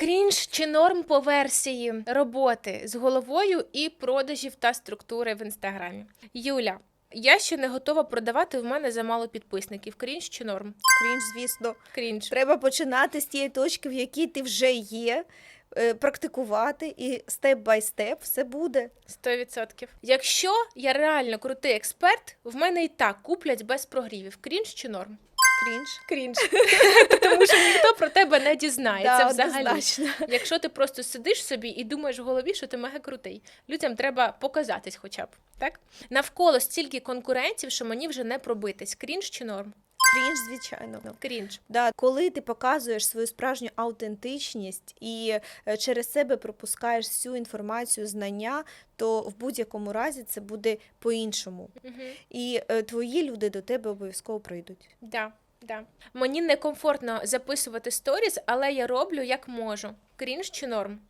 Крінж чи норм по версії роботи з головою і продажів та структури в інстаграмі. Юля, я ще не готова продавати. В мене замало підписників. Крінж чи норм? Крінж, звісно. Крінж. Треба починати з тієї точки, в якій ти вже є, е, практикувати, і степ бай степ все буде. 100%. Якщо я реально крутий експерт, в мене і так куплять без прогрівів. Крінж чи норм? Крінж. Крінж. Тому що тебе не дізнається Да, взагалі. однозначно. Якщо ти просто сидиш собі і думаєш в голові, що ти мега крутий, людям треба показатись хоча б. Так? Навколо стільки конкурентів, що мені вже не пробитись. Крінж чи норм? Крінж, звичайно. Крінж. Да, коли ти показуєш свою справжню аутентичність і е, через себе пропускаєш всю інформацію, знання, то в будь-якому разі це буде по-іншому. Угу. І е, твої люди до тебе обов'язково прийдуть. Да, да. Мені некомфортно записувати сторіс, але я роблю як можу. Крінж чи норм?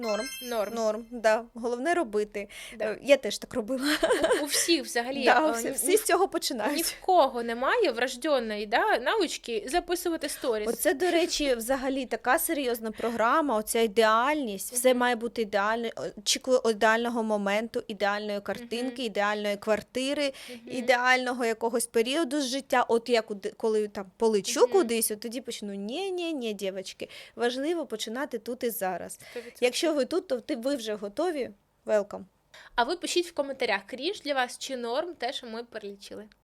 Норм. Норм. Норм, да. Головне робити. Да. Е, Я теж так робила. У всіх взагалі Да, е, всі, ні- всі з цього ні в кого немає врожденної да, навички записувати сторіс. Оце, до речі, взагалі така серйозна програма. Оця ідеальність, все має бути ідеально. Очікую ідеального моменту, ідеальної картинки, ідеальної квартири, ідеального якогось періоду з життя. От я куди, коли там полечу кудись, от тоді почну. Ні, ні, ні, дівчатки. Важливо починати тут і зараз. 100%. Ви тут, то ви вже готові. Велкам. А ви пишіть в коментарях, крінж для вас чи норм те, що ми перелічили.